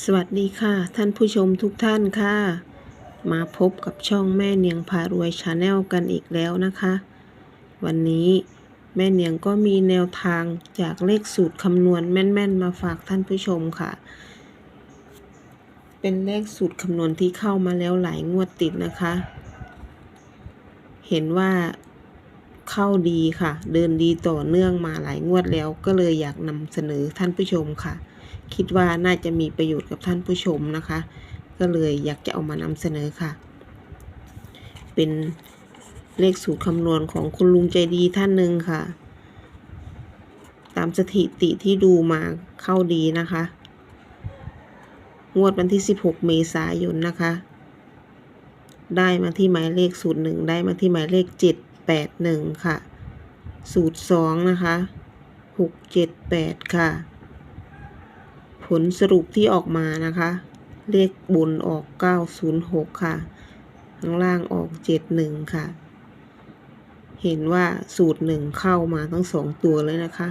สวัสดีค่ะ ท่านผู้ชมทุกท่านค่ะ มาพบกับช่องแม่เนียงพารวยชาแนลกันอีกแล้วนะคะ วันนี้แม่เนียงก็มีแนวทางจากเลขสูตรคำนวณแม่น ๆ มาฝากท่านผู้ชมค่ะ เป็นเลขสูตรคำนวณที่เข้ามาแล้วหลายงวดติดนะคะ เห็นว่าเข้าดีค่ะ เดินดีต่อเนื่องมาหลายงวดแล้วก็เลยอยากนำเสนอท่านผู้ชมค่ะ คิดว่าน่าจะมีประโยชน์กับท่านผู้ชมนะคะ ก็เลยอยากจะเอามานำเสนอค่ะ เป็นเลขสูตรคำนวณของคุณลุงใจดีท่านหนึ่งค่ะ ตามสถิติที่ดูมาเข้าดีนะคะ งวดวันที่ 16 เมษายนนะคะ ได้มาที่หมายเลขสูตรหนึ่งได้มาที่หมายเลข 781 ค่ะ สูตร 2 นะคะ 678 ค่ะ ผลสรุปที่ออกมานะคะ เลขบนออก 906 ค่ะ ข้างล่างออก 71 ค่ะ เห็นว่าสูตร 1 เข้ามาทั้ง 2 ตัวเลยนะคะ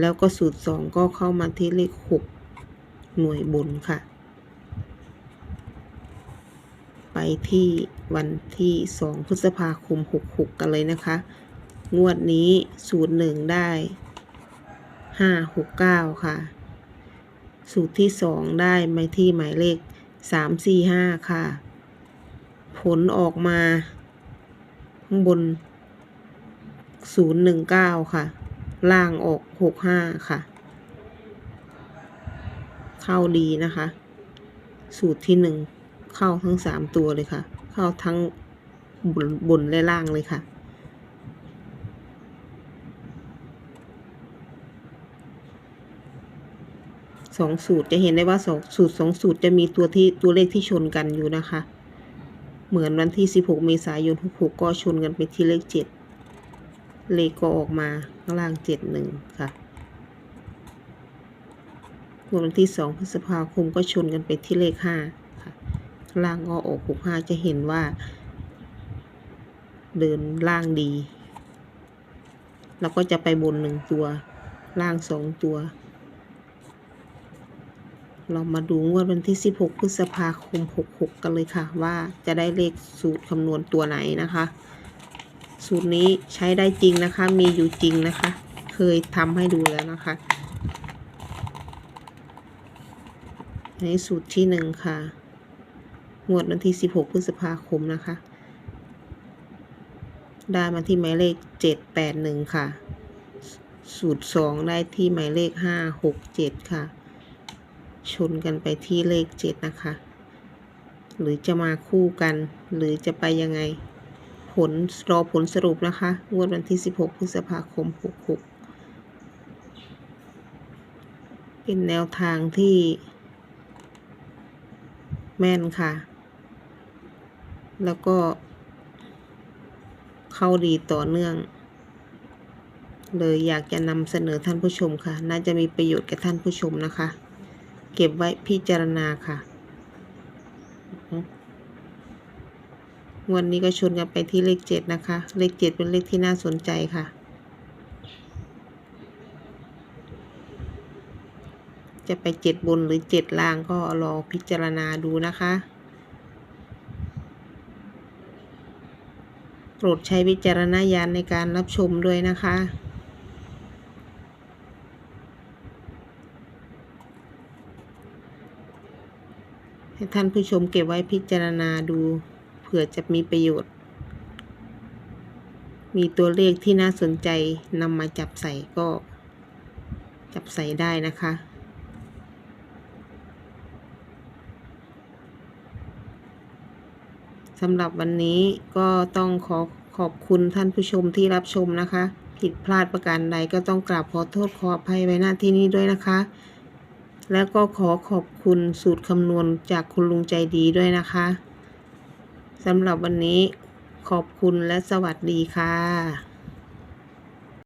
แล้วก็สูตร 2 ก็เข้ามาที่เลข 6 หน่วยบนค่ะ ไปที่วันที่ 2 พฤษภาคม 66 กันเลยนะคะ งวดนี้สูตร 1 ได้ 569 ค่ะ สูตรที่สองได้มาที่หมายเลขสามสี่ห้าค่ะ ผลออกมา ข้างบนศูนย์หนึ่งเก้าค่ะ ล่างออกหกห้าค่ะ เข้าดีนะคะ สูตรที่หนึ่งเข้าทั้งสามตัวเลยค่ะ เข้าทั้งบนบนและล่างเลยค่ะ สองสูตรจะเห็นได้ว่าสองสูตรสองสูตรจะมีตัวที่ตัวเลขที่ชนกันอยู่นะคะ เหมือนวันที่ 16 เมษายน 66 ก็ชนกันไปที่เลข 7 เลขก็ออกมาข้างล่าง 71 ค่ะวันที่ 2 พฤษภาคมก็ชนกันไปที่เลข 5 ค่ะข้างล่างก็ออก 65 จะเห็นว่า เดินล่างดี แล้วก็จะไปบนหนึ่งตัว ล่างสองตัว เรามาดูงวดวันที่ 16 พฤษภาคม 66 กันเลยค่ะ ว่าจะได้เลขสูตรคำนวณตัวไหนนะคะ สูตรนี้ใช้ได้จริงนะคะ มีอยู่จริงนะคะ เคยทำให้ดูแล้วนะคะ ในสูตรที่หนึ่งค่ะ งวดวันที่ 16 พฤษภาคมนะคะ ได้มาที่หมายเลข 781 ค่ะ สูตร 2 ได้ที่หมายเลข 567 ค่ะ ชนกันไปที่เลขเจ็ดนะคะ หรือจะมาคู่กัน หรือจะไปยังไง ผลรอผลสรุปนะคะ งวดวันที่ 16 พฤษภาคม 66 เป็นแนวทางที่ แม่นค่ะ แล้วก็ เข้าดีต่อเนื่องเลยอยากจะนำเสนอท่านผู้ชมค่ะ น่าจะมีประโยชน์กับท่านผู้ชมนะคะ เก็บไว้พิจารณาค่ะวันนี้ก็ชวนกันไปที่เลขเจ็ดนะคะ เลขเจ็ดเป็นเลขที่น่าสนใจค่ะ จะไปเจ็ดบนหรือเจ็ดล่างก็รอพิจารณาดูนะคะ โปรดใช้วิจารณญาณในการรับชมด้วยนะคะ ให้ท่านผู้ชมเก็บไว้พิจารณาดู เผื่อจะมีประโยชน์ มีตัวเลขที่น่าสนใจนำมาจับใส่ก็ จับใส่ได้นะคะสำหรับวันนี้ก็ต้องขอขอบคุณท่านผู้ชมที่รับชมนะคะ ผิดพลาดประการใดก็ต้องกราบขอโทษขออภัยไว้หน้าที่นี้ด้วยนะคะ แล้วก็ขอขอบคุณสูตรคำนวณจากคุณลุงใจดีด้วยนะคะสำหรับวันนี้ขอบคุณและสวัสดีค่ะ